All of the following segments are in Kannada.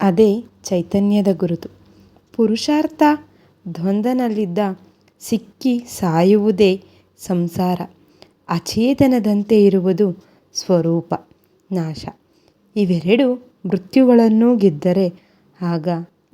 ಅದೇ ಚೈತನ್ಯದ ಗುರುತು. ಪುರುಷಾರ್ಥ ದ್ವಂದ್ವನಲ್ಲಿದ್ದ ಸಿಕ್ಕಿ ಸಾಯುವುದೇ ಸಂಸಾರ. ಅಚೇತನದಂತೆ ಇರುವುದು ಸ್ವರೂಪ, ನಾಶ. ಇವೆರಡು ಮೃತ್ಯುಗಳನ್ನು ಗೆದ್ದರೆ ಆಗ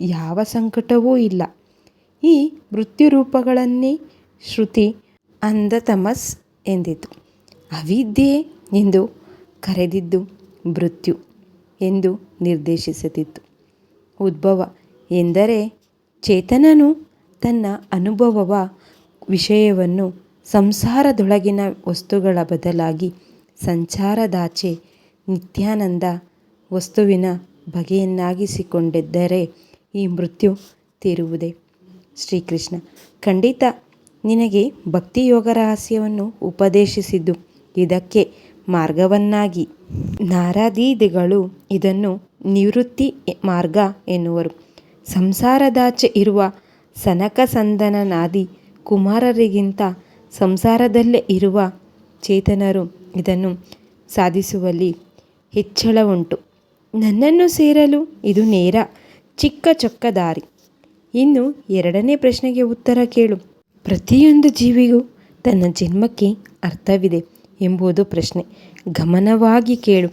ಯಾವ ಸಂಕಟವೂ ಇಲ್ಲ. ಈ ಮೃತ್ಯುರೂಪಗಳನ್ನೇ ಶ್ರುತಿ ಅಂಧತಮಸ್ ಎಂದಿತು. ಅವಿದ್ಯೆ ಎಂದು ಕರೆದಿದ್ದು ಮೃತ್ಯು ಎಂದು ನಿರ್ದೇಶಿಸುತ್ತಿತ್ತು ಉದ್ಭವ ಎಂದರೆ ಚೇತನನು ತನ್ನ ಅನುಭವವ ವಿಷಯವನ್ನು ಸಂಸಾರದೊಳಗಿನ ವಸ್ತುಗಳ ಬದಲಾಗಿ ಸಂಚಾರದಾಚೆ ನಿತ್ಯಾನಂದ ವಸ್ತುವಿನ ಬಗೆಯನ್ನಾಗಿಸಿಕೊಂಡಿದ್ದರೆ ಈ ಮೃತ್ಯು ತೀರುವುದೇ. ಶ್ರೀಕೃಷ್ಣ, ಖಂಡಿತ ನಿನಗೆ ಭಕ್ತಿಯೋಗ ರಹಸ್ಯವನ್ನು ಉಪದೇಶಿಸಿದ್ದು ಇದಕ್ಕೆ ಮಾರ್ಗವನ್ನಾಗಿ. ನಾರದೀದಿಗಳು ಇದನ್ನು ನಿವೃತ್ತಿ ಮಾರ್ಗ ಎನ್ನುವರು. ಸಂಸಾರದಾಚೆ ಇರುವ ಸನಕಸಂದನನಾದಿ ಕುಮಾರರಿಗಿಂತ ಸಂಸಾರದಲ್ಲೇ ಇರುವ ಚೇತನರು ಇದನ್ನು ಸಾಧಿಸುವಲ್ಲಿ ಹೆಚ್ಚಳವುಂಟು ನನ್ನನ್ನು ಸೇರಲು ಇದು ನೇರ, ಚಿಕ್ಕ ಚೊಕ್ಕ ದಾರಿ. ಇನ್ನು ಎರಡನೇ ಪ್ರಶ್ನೆಗೆ ಉತ್ತರ ಕೇಳು. ಪ್ರತಿಯೊಂದು ಜೀವಿಗೂ ತನ್ನ ಜನ್ಮಕ್ಕೆ ಅರ್ಥವಿದೆ ಎಂಬುದು ಪ್ರಶ್ನೆ. ಗಮನವಾಗಿ ಕೇಳು.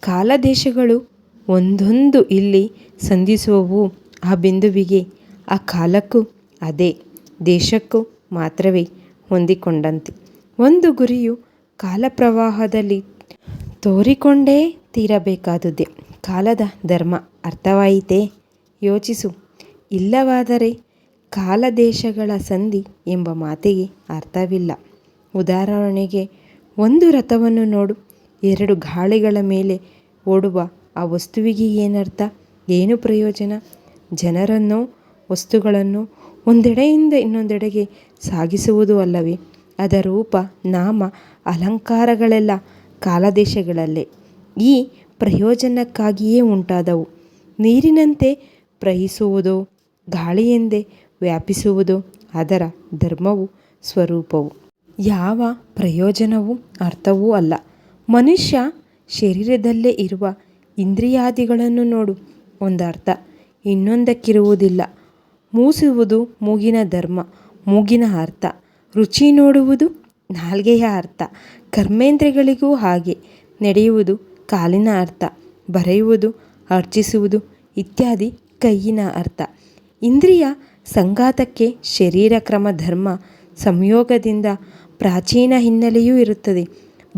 ಕಾಲದೇಶಗಳು ಒಂದೊಂದು ಇಲ್ಲಿ ಸಂಧಿಸುವವು ಆ ಬಿಂದುವಿಗೆ, ಆ ಕಾಲಕ್ಕೂ ಅದೇ, ದೇಶಕ್ಕೂ ಮಾತ್ರವೇ ಹೊಂದಿಕೊಂಡಂತೆ. ಒಂದು ಗುರಿಯು ಕಾಲಪ್ರವಾಹದಲ್ಲಿ ತೋರಿಕೊಂಡೇ ತೀರಬೇಕಾದುದೇ. ಕಾಲದ ಧರ್ಮ ಅರ್ಥವಾಯಿತೇ? ಯೋಚಿಸು. ಇಲ್ಲವಾದರೆ ಕಾಲ ದೇಶಗಳ ಸಂಧಿ ಎಂಬ ಮಾತಿಗೆ ಅರ್ಥವಿಲ್ಲ. ಉದಾಹರಣೆಗೆ, ಒಂದು ರಥವನ್ನು ನೋಡು. ಎರಡು ಗಾಳಿಗಳ ಮೇಲೆ ಓಡುವ ಆ ವಸ್ತುವಿಗೆ ಏನರ್ಥ? ಏನು ಪ್ರಯೋಜನ? ಜನರನ್ನು, ವಸ್ತುಗಳನ್ನು ಒಂದೆಡೆಯಿಂದ ಇನ್ನೊಂದೆಡೆಗೆ ಸಾಗಿಸುವುದು ಅಲ್ಲವೇ? ಅದರ ರೂಪ, ನಾಮ, ಅಲಂಕಾರಗಳೆಲ್ಲ ಕಾಲದೇಶಗಳಲ್ಲೇ. ಈ ಪ್ರಯೋಜನಕ್ಕಾಗಿಯೇ ಉಂಟಾದವು. ನೀರಿನಂತೆ ಪ್ರಹಿಸುವುದು ಗಾಳಿಯೆಂದೇ ವ್ಯಾಪಿಸುವುದು ಅದರ ಧರ್ಮವು ಸ್ವರೂಪವು. ಯಾವ ಪ್ರಯೋಜನವೂ, ಅರ್ಥವೂ ಅಲ್ಲ. ಮನುಷ್ಯ ಶರೀರದಲ್ಲೇ ಇರುವ ಇಂದ್ರಿಯಾದಿಗಳನ್ನು ನೋಡು. ಒಂದರ್ಥ, ಇನ್ನೊಂದಕ್ಕಿರುವುದಿಲ್ಲ. ಮೂಸುವುದು ಮೂಗಿನ ಧರ್ಮ, ಮೂಗಿನ ಅರ್ಥ. ರುಚಿ ನೋಡುವುದು ನಾಲ್ಗೆಯ ಅರ್ಥ. ಕರ್ಮೇಂದ್ರಿಗಳಿಗೂ ಹಾಗೆ. ನಡೆಯುವುದು ಕಾಲಿನ ಅರ್ಥ. ಬರೆಯುವುದು, ಅರ್ಚಿಸುವುದು ಇತ್ಯಾದಿ ಕೈಯಿನ ಅರ್ಥ. ಇಂದ್ರಿಯ ಸಂಘಾತಕ್ಕೆ ಶರೀರ ಕ್ರಮ ಧರ್ಮ ಸಂಯೋಗದಿಂದ ಪ್ರಾಚೀನ ಹಿನ್ನೆಲೆಯೂ ಇರುತ್ತದೆ.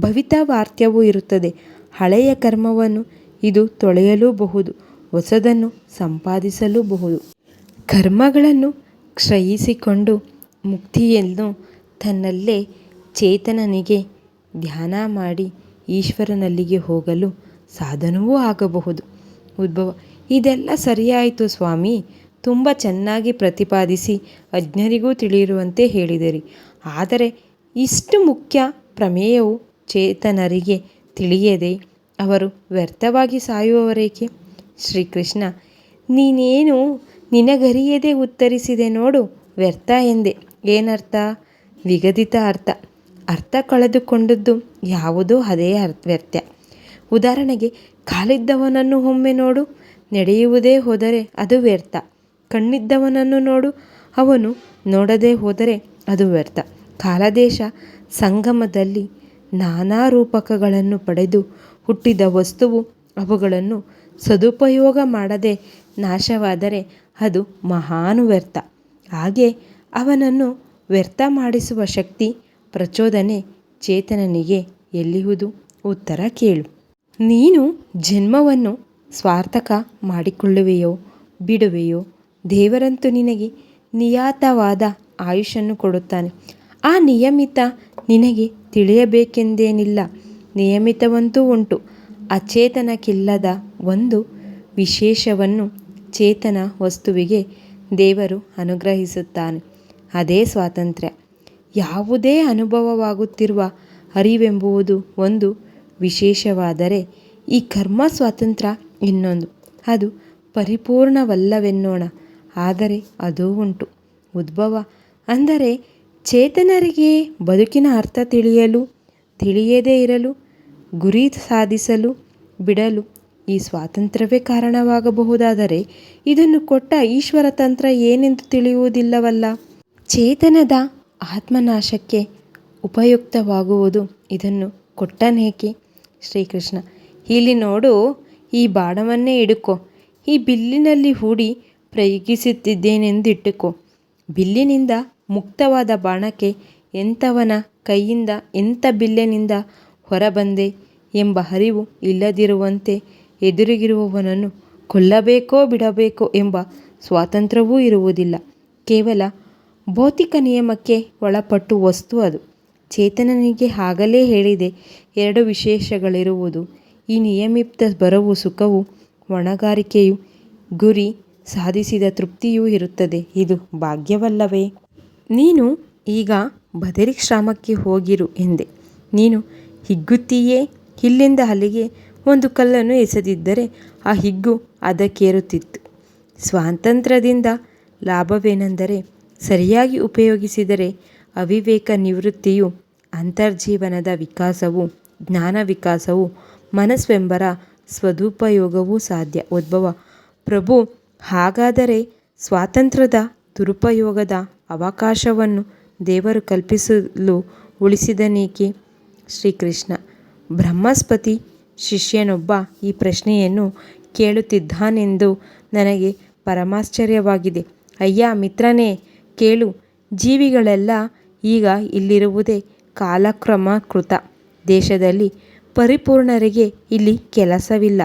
ಭವಿತವಾರ್ತ್ಯವೂ ಇರುತ್ತದೆ. ಹಳೆಯ ಕರ್ಮವನ್ನು ಇದು ತೊಳೆಯಲೂಬಹುದು, ಹೊಸದನ್ನು ಸಂಪಾದಿಸಲೂಬಹುದು. ಕರ್ಮಗಳನ್ನು ಕ್ಷಯಿಸಿಕೊಂಡು ಮುಕ್ತಿಯನ್ನು ತನ್ನಲ್ಲೇ ಚೇತನನಿಗೆ ಧ್ಯಾನ ಮಾಡಿ ಈಶ್ವರನಲ್ಲಿಗೆ ಹೋಗಲು ಸಾಧನವೂ ಆಗಬಹುದು. ಉದ್ಭವ. ಇದೆಲ್ಲ ಸರಿಯಾಯಿತು ಸ್ವಾಮಿ. ತುಂಬ ಚೆನ್ನಾಗಿ ಪ್ರತಿಪಾದಿಸಿ ಅಜ್ಞರಿಗೂ ತಿಳಿಯುವಂತೆ ಹೇಳಿದಿರಿ. ಆದರೆ ಇಷ್ಟು ಮುಖ್ಯ ಪ್ರಮೇಯವು ಚೇತನರಿಗೆ ತಿಳಿಯದೆ ಅವರು ವ್ಯರ್ಥವಾಗಿ ಸಾಯುವವರೇಕೆ? ಶ್ರೀಕೃಷ್ಣ, ನೀನೇನು ನಿನಗರಿಯದೆ ಉತ್ತರಿಸಿದೆ ನೋಡು, ವ್ಯರ್ಥ ಎಂದೆ. ಏನರ್ಥ? ವಿಗದಿತ ಅರ್ಥ. ಅರ್ಥ ಕಳೆದುಕೊಂಡದ್ದು ಯಾವುದೋ ಅದೇ ಅರ್ಥ, ವ್ಯರ್ಥ. ಉದಾಹರಣೆಗೆ, ಕಾಲಿದ್ದವನನ್ನು ಒಮ್ಮೆ ನೋಡು, ನಡೆಯುವುದೇ ಹೋದರೆ ಅದು ವ್ಯರ್ಥ. ಕಣ್ಣಿದ್ದವನನ್ನು ನೋಡು, ಅವನು ನೋಡದೆ ಹೋದರೆ ಅದು ವ್ಯರ್ಥ. ಕಾಲದೇಶ, ಸಂಗಮದಲ್ಲಿ ನಾನಾ ರೂಪಕಗಳನ್ನು ಪಡೆದು ಹುಟ್ಟಿದ ವಸ್ತುವು ಅವುಗಳನ್ನು ಸದುಪಯೋಗ ಮಾಡದೆ ನಾಶವಾದರೆ ಅದು ಮಹಾನು ವ್ಯರ್ಥ. ಹಾಗೆ ಅವನನ್ನು ವ್ಯರ್ಥ ಮಾಡಿಸುವ ಶಕ್ತಿ ಪ್ರಚೋದನೆ ಚೇತನನಿಗೆ ಎಲ್ಲಿಹುದು? ಉತ್ತರ ಕೇಳು. ನೀನು ಜನ್ಮವನ್ನು ಸ್ವಾರ್ಥಕ ಮಾಡಿಕೊಳ್ಳುವೆಯೋ, ಬಿಡುವೆಯೋ, ದೇವರಂತೂ ನಿನಗೆ ನಿಯಾತವಾದ ಆಯುಷನ್ನು ಕೊಡುತ್ತಾನೆ. ಆ ನಿಯಮಿತ ನಿನಗೆ ತಿಳಿಯಬೇಕೆಂದೇನಿಲ್ಲ. ನಿಯಮಿತವಂತೂ ಉಂಟು. ಅಚೇತನಕ್ಕಿಲ್ಲದ ಒಂದು ವಿಶೇಷವನ್ನು ಚೇತನ ವಸ್ತುವಿಗೆ ದೇವರು ಅನುಗ್ರಹಿಸುತ್ತಾನೆ. ಅದೇ ಸ್ವಾತಂತ್ರ್ಯ. ಯಾವುದೇ ಅನುಭವವಾಗುತ್ತಿರುವ ಅರಿವೆಂಬುದು ಒಂದು ವಿಶೇಷವಾದರೆ ಈ ಕರ್ಮ ಸ್ವಾತಂತ್ರ್ಯ ಇನ್ನೊಂದು. ಅದು ಪರಿಪೂರ್ಣವಲ್ಲವೆನ್ನೋಣ. ಆದರೆ ಅದೂ ಉಂಟು. ಉದ್ಭವ ಅಂದರೆ ಚೇತನರಿಗೆ ಬದುಕಿನ ಅರ್ಥ ತಿಳಿಯಲು, ತಿಳಿಯದೇ ಇರಲು ಗುರಿ ಸಾಧಿಸಲು, ಬಿಡಲು ಈ ಸ್ವಾತಂತ್ರ್ಯವೇ ಕಾರಣವಾಗಬಹುದಾದರೆ ಇದನ್ನು ಕೊಟ್ಟ ಈಶ್ವರ ತಂತ್ರ ಏನೆಂದು ತಿಳಿಯುವುದಿಲ್ಲವಲ್ಲ? ಚೇತನದ ಆತ್ಮನಾಶಕ್ಕೆ ಉಪಯುಕ್ತವಾಗುವುದು ಇದನ್ನು ಕೊಟ್ಟನೇಕೆ? ಶ್ರೀಕೃಷ್ಣ, ಇಲ್ಲಿ ನೋಡು, ಈ ಬಾಣವನ್ನೇ ಇಡುಕೋ ಈ ಬಿಲ್ಲಿನಲ್ಲಿ ಹೂಡಿ ಪ್ರಯೋಗಿಸುತ್ತಿದ್ದೇನೆಂದಿಟ್ಟುಕೋ. ಬಿಲ್ಲಿನಿಂದ ಮುಕ್ತವಾದ ಬಾಣಕ್ಕೆ ಎಂಥವನ ಕೈಯಿಂದ, ಎಂಥ ಬಿಲ್ಲಿನಿಂದ ಹೊರಬಂದೆ ಎಂಬ ಹರಿವು ಇಲ್ಲದಿರುವಂತೆ ಎದುರಿಗಿರುವವನನ್ನು ಕೊಲ್ಲಬೇಕೋ ಬಿಡಬೇಕೋ ಎಂಬ ಸ್ವಾತಂತ್ರ್ಯವೂ ಇರುವುದಿಲ್ಲ. ಕೇವಲ ಭೌತಿಕ ನಿಯಮಕ್ಕೆ ಒಳಪಟ್ಟು ವಸ್ತು ಅದು. ಚೇತನನಿಗೆ ಆಗಲೇ ಹೇಳಿದೆ, ಎರಡು ವಿಶೇಷಗಳಿರುವುದು. ಈ ನಿಯಮಿತ ಬರವು ಸುಖವು, ಒಣಗಾರಿಕೆಯು, ಗುರಿ ಸಾಧಿಸಿದ ತೃಪ್ತಿಯೂ ಇರುತ್ತದೆ. ಇದು ಭಾಗ್ಯವಲ್ಲವೇ? ನೀನು ಈಗ ಬದರಿಶ್ರಾಮಕ್ಕೆ ಹೋಗಿರು ಎಂದೆ. ನೀನು ಹಿಗ್ಗುತ್ತೀಯೇ? ಇಲ್ಲಿಂದ ಅಲ್ಲಿಗೆ ಒಂದು ಕಲ್ಲನ್ನು ಎಸೆದಿದ್ದರೆ ಆ ಹಿಗ್ಗು ಅದಕ್ಕೇರುತ್ತಿತ್ತು. ಸ್ವಾತಂತ್ರ್ಯದಿಂದ ಲಾಭವೇನೆಂದರೆ ಸರಿಯಾಗಿ ಉಪಯೋಗಿಸಿದರೆ ಅವಿವೇಕ ನಿವೃತ್ತಿಯು, ಅಂತರ್ಜೀವನದ ವಿಕಾಸವು, ಜ್ಞಾನ ವಿಕಾಸವು, ಮನಸ್ಸೆಂಬರ ಸದುಪಯೋಗವೂ ಸಾಧ್ಯ. ಉದ್ಭವ ಪ್ರಭು ಹಾಗಾದರೆ ಸ್ವಾತಂತ್ರ್ಯದ ದುರುಪಯೋಗದ ಅವಕಾಶವನ್ನು ದೇವರು ಕಲ್ಪಿಸಲು ಉಳಿಸಿದನೇಕೆ? ಶ್ರೀಕೃಷ್ಣ. ಬ್ರಹ್ಮಸ್ಪತಿ ಶಿಷ್ಯನೊಬ್ಬ ಈ ಪ್ರಶ್ನೆಯನ್ನು ಕೇಳುತ್ತಿದ್ದಾನೆಂದು ನನಗೆ ಪರಮಾಶ್ಚರ್ಯವಾಗಿದೆ. ಅಯ್ಯ, ಮಿತ್ರನೇ, ಕೇಳು. ಜೀವಿಗಳೆಲ್ಲ ಈಗ ಇಲ್ಲಿರುವುದೇ ಕಾಲಕ್ರಮಕೃತ. ದೇಶದಲ್ಲಿ ಪರಿಪೂರ್ಣರಿಗೆ ಇಲ್ಲಿ ಕೆಲಸವಿಲ್ಲ.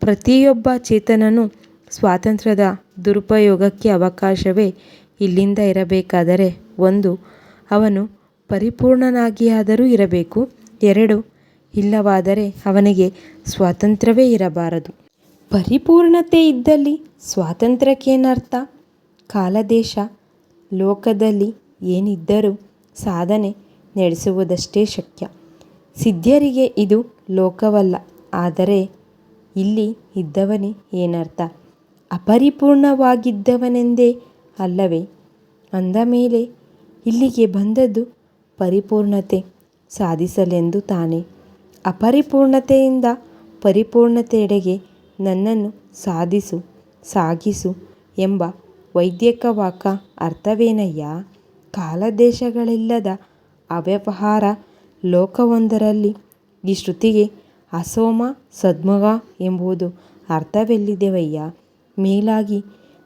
ಪ್ರತಿಯೊಬ್ಬ ಚೇತನನು ಸ್ವಾತಂತ್ರ್ಯದ ದುರುಪಯೋಗಕ್ಕೆ ಅವಕಾಶವೇ ಇಲ್ಲಿಂದ ಇರಬೇಕಾದರೆ ಒಂದು, ಅವನು ಪರಿಪೂರ್ಣನಾಗಿಯಾದರೂ ಇರಬೇಕು. ಎರಡು ಇಲ್ಲವಾದರೆ ಅವನಿಗೆ ಸ್ವಾತಂತ್ರ್ಯವೇ ಇರಬಾರದು. ಪರಿಪೂರ್ಣತೆ ಇದ್ದಲ್ಲಿ ಸ್ವಾತಂತ್ರ್ಯಕ್ಕೇನರ್ಥ ಕಾಲದೇಶ, ಲೋಕದಲ್ಲಿ ಏನಿದ್ದರೂ ಸಾಧನೆ ನಡೆಸುವುದಷ್ಟೇ ಶಕ್ಯ. ಸಿದ್ಧರಿಗೆ ಇದು ಲೋಕವಲ್ಲ, ಆದರೆ ಇಲ್ಲಿ ಇದ್ದವನೇ ಏನರ್ಥ? ಅಪರಿಪೂರ್ಣವಾಗಿದ್ದವನೆಂದೇ ಅಲ್ಲವೇ? ಅಂದಮೇಲೆ ಇಲ್ಲಿಗೆ ಬಂದದ್ದು ಪರಿಪೂರ್ಣತೆ. ಸಾಧಿಸಲೆಂದು ತಾನೆ. ಅಪರಿಪೂರ್ಣತೆಯಿಂದ ಪರಿಪೂರ್ಣತೆಯೆಡೆಗೆ ನನ್ನನ್ನು ಸಾಧಿಸು, ಸಾಗಿಸು ಎಂಬ ವೈದಿಕ ಅರ್ಥವೇನಯ್ಯ? ಕಾಲದೇಶಗಳಿಲ್ಲದ ಅವ್ಯವಹಾರ ಲೋಕವೊಂದರಲ್ಲಿ ಈ ಶ್ರುತಿಗೆ ಅಸೋಮ, ಸದ್ಮಗ ಎಂಬುದು ಅರ್ಥವೆಲ್ಲಿದೆವಯ್ಯ? ಮೇಲಾಗಿ,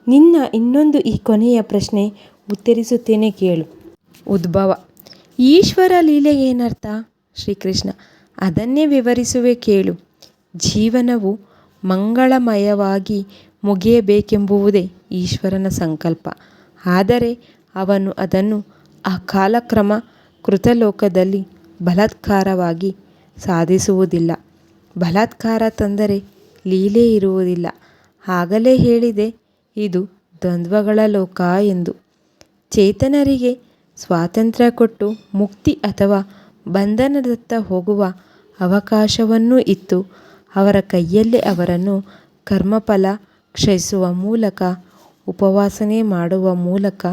ನಿನ್ನ ಇನ್ನೊಂದು ಈ ಕೊನೆಯ ಪ್ರಶ್ನೆ ಉತ್ತರಿಸುತ್ತೇನೆ ಕೇಳು. ಉದ್ಭವ. ಈಶ್ವರ ಲೀಲೆ ಏನರ್ಥ? ಶ್ರೀಕೃಷ್ಣ. ಅದನ್ನೇ ವಿವರಿಸುವೆ ಕೇಳು. ಜೀವನವು ಮಂಗಳಮಯವಾಗಿ ಮುಗಿಯಬೇಕೆಂಬುವುದೇ ಈಶ್ವರನ ಸಂಕಲ್ಪ. ಆದರೆ ಅವನು ಅದನ್ನು ಆ ಕಾಲಕ್ರಮ ಕೃತಲೋಕದಲ್ಲಿ ಬಲಾತ್ಕಾರವಾಗಿ ಸಾಧಿಸುವುದಿಲ್ಲ. ಬಲಾತ್ಕಾರ ತಂದರೆ ಲೀಲೆ ಇರುವುದಿಲ್ಲ. ಆಗಲೇ ಹೇಳಿದೆ, ಇದು ದ್ವಂದ್ವಗಳ ಲೋಕ ಎಂದು. ಚೇತನರಿಗೆ ಸ್ವಾತಂತ್ರ್ಯ ಕೊಟ್ಟು ಮುಕ್ತಿ ಅಥವಾ ಬಂಧನದತ್ತ ಹೋಗುವ ಅವಕಾಶವನ್ನೂ ಇತ್ತು. ಅವರ ಕೈಯಲ್ಲೇ ಅವರನ್ನು ಕರ್ಮಫಲ ಕ್ಷಯಿಸುವ ಮೂಲಕ, ಉಪವಾಸನೆ ಮಾಡುವ ಮೂಲಕ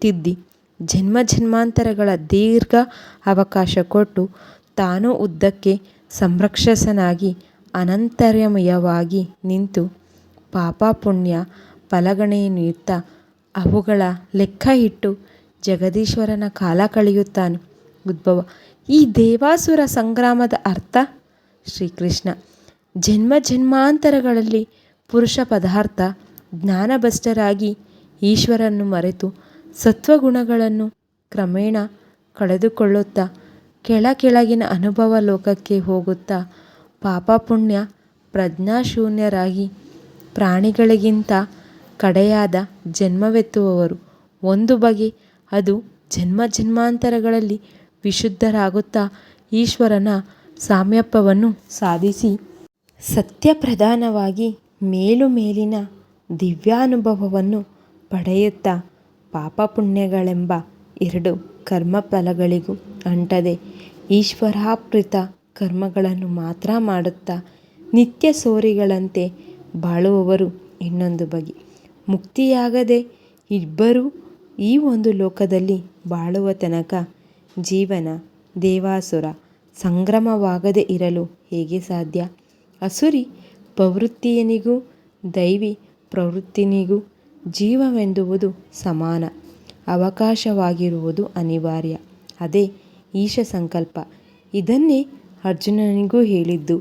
ತಿದ್ದಿ. ಜನ್ಮ ಜನ್ಮಾಂತರಗಳ ದೀರ್ಘ ಅವಕಾಶ ಕೊಟ್ಟು ತಾನು ಉದ್ದಕ್ಕೆ ಸಂರಕ್ಷಸನಾಗಿ ಅನಂತರ್ಯಮಯವಾಗಿ ನಿಂತು ಪಾಪ ಪುಣ್ಯ ಫಲಗಣನೆಯುತ್ತ ಅವುಗಳ ಲೆಕ್ಕ ಇಟ್ಟು ಜಗದೀಶ್ವರನ ಕಾಲ ಕಳೆಯುತ್ತಾನೆ. ಉದ್ಭವ. ಈ ದೇವಾಸುರ ಸಂಗ್ರಾಮದ ಅರ್ಥ? ಶ್ರೀಕೃಷ್ಣ. ಜನ್ಮ ಜನ್ಮಾಂತರಗಳಲ್ಲಿ ಪುರುಷ ಪದಾರ್ಥ ಜ್ಞಾನಭಷ್ಟರಾಗಿ ಈಶ್ವರನ್ನು ಮರೆತು ಸತ್ವಗುಣಗಳನ್ನು ಕ್ರಮೇಣ ಕಳೆದುಕೊಳ್ಳುತ್ತಾ ಕೆಳ ಕೆಳಗಿನ ಅನುಭವ ಲೋಕಕ್ಕೆ ಹೋಗುತ್ತಾ ಪಾಪ ಪುಣ್ಯ ಪ್ರಜ್ಞಾಶೂನ್ಯರಾಗಿ ಪ್ರಾಣಿಗಳಿಗಿಂತ ಕಡೆಯಾದ ಜನ್ಮವೆತ್ತುವವರು. ಒಂದು ಬಗೆ ಅದು ಜನ್ಮ ಜನ್ಮಾಂತರಗಳಲ್ಲಿ ವಿಶುದ್ಧರಾಗುತ್ತಾ ಈಶ್ವರನ ಸಾಮ್ಯಪ್ಪವನ್ನು ಸಾಧಿಸಿ ಸತ್ಯಪ್ರಧಾನವಾಗಿ ಮೇಲು ಮೇಲಿನ ದಿವ್ಯಾನುಭವವನ್ನು ಪಡೆಯುತ್ತಾ ಪಾಪ ಪುಣ್ಯಗಳೆಂಬ ಎರಡು ಕರ್ಮಫಲಗಳಿಗೂ ಅಂಟದೆ ಈಶ್ವರಾಪ್ರಿತ ಕರ್ಮಗಳನ್ನು ಮಾತ್ರ ಮಾಡುತ್ತಾ ನಿತ್ಯ ಸೋರಿಗಳಂತೆ ಬಾಳುವವರು ಇನ್ನೊಂದು ಬಗೆ. ಮುಕ್ತಿಯಾಗದೆ ಇಬ್ಬರೂ ಈ ಒಂದು ಲೋಕದಲ್ಲಿ ಬಾಳುವ ತನಕ ಜೀವನ, ದೇವಾಸುರ ಸಂಗ್ರಮವಾಗದೆ ಇರಲು ಹೇಗೆ ಸಾಧ್ಯ? ಅಸುರಿ ಪ್ರವೃತ್ತಿಯನಿಗೂ, ದೈವಿ ಪ್ರವೃತ್ತಿನಿಗೂ ಜೀವವೆಂದುವುದು ಸಮಾನ, ಅವಕಾಶವಾಗಿರುವುದು ಅನಿವಾರ್ಯ. ಅದೇ ಈಶ ಸಂಕಲ್ಪ. ಇದನ್ನೇ ಅರ್ಜುನನಿಗೂ ಹೇಳಿದ್ದು.